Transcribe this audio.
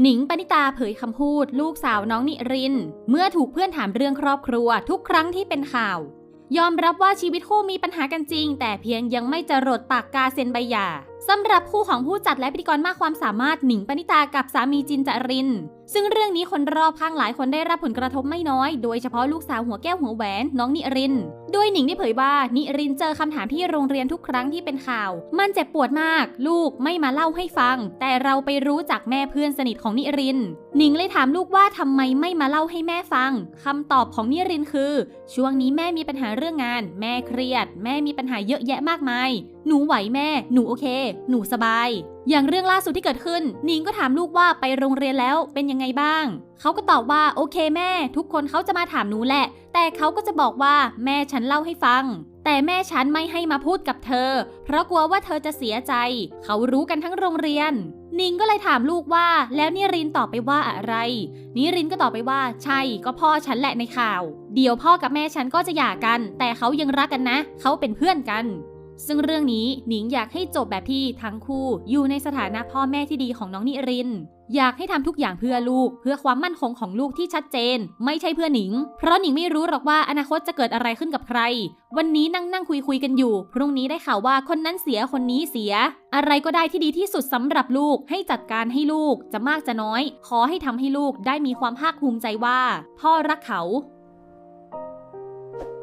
หนิงปณิตาเผยคำพูด ลูกสาวน้องนิริน เมื่อถูกเพื่อนถามเรื่องครอบครัวทุกครั้งที่เป็นข่าว ยอมรับว่าชีวิตคู่มีปัญหากันจริง แต่เพียงยังไม่จรดปากกาเซ็นใบหย่า สำหรับคู่ของผู้จัดและพิธีกรมากความสามารถหนิงปณิตากับสามีจินจริน ซึ่งเรื่องนี้คนรอบข้างหลายคนได้รับผลกระทบไม่น้อย โดยเฉพาะลูกสาวหัวแก้วหัวแหวนน้องนิริน โดยหนิงได้เผยว่านิรินเจอคำถามที่โรงเรียนทุกครั้งที่เป็นข่าว มันเจ็บปวดมาก ลูกไม่มาเล่าให้ฟัง แต่เราไปรู้จากแม่เพื่อนสนิทของนิริน หนิงเลยถามลูกว่าทำไมไม่มาเล่าให้แม่ฟังคำตอบของนิรินคือ ช่วงนี้แม่มีปัญหาเรื่องงาน แม่เครียด แม่มีปัญหาเยอะแยะมากมาย หนูไหวแม่ หนูโอเคหนูสบาย อย่างเรื่องล่าสุดที่เกิดขึ้นนิงก็ถามลูกว่าไปโรงเรียนแล้วเป็นยังไงบ้าง เขาก็ตอบว่าโอเคแม่ ทุกคนเขาจะมาถามหนูแหละ แต่เขาก็จะบอกว่าแม่ฉันเล่าให้ฟัง แต่แม่ฉันไม่ให้มาพูดกับเธอ เพราะกลัวว่าเธอจะเสียใจ เขารู้กันทั้งโรงเรียน นิงก็เลยถามลูกว่า แล้วนิรินตอบไปว่าอะไร นิรินก็ตอบไปว่า ใช่ก็พ่อฉันแหละในข่าว เดี๋ยวพ่อกับแม่ฉันก็จะหย่ากัน แต่เขายังรักกันนะ เขาเป็นเพื่อนกัน ซึ่งเรื่องนี้หนิงอยากให้จบแบบที่ทั้งคู่อยู่ในสถานะพ่อแม่ที่ดีของน้องนิริน อยากให้ทำทุกอย่างเพื่อลูก เพื่อความมั่นคงของลูกที่ชัดเจน ไม่ใช่เพื่อหนิง เพราะหนิงไม่รู้หรอกว่าอนาคตจะเกิดอะไรขึ้นกับใคร วันนี้นั่งนั่งคุยคุยกันอยู่ พรุ่งนี้ได้ข่าวว่าคนนั้นเสียคนนี้เสีย อะไรก็ได้ที่ดีที่สุดสำหรับลูก ให้จัดการให้ลูกจะมากจะน้อย ขอให้ทำให้ลูกได้มีความภาคภูมิใจว่า พ่อรักเขา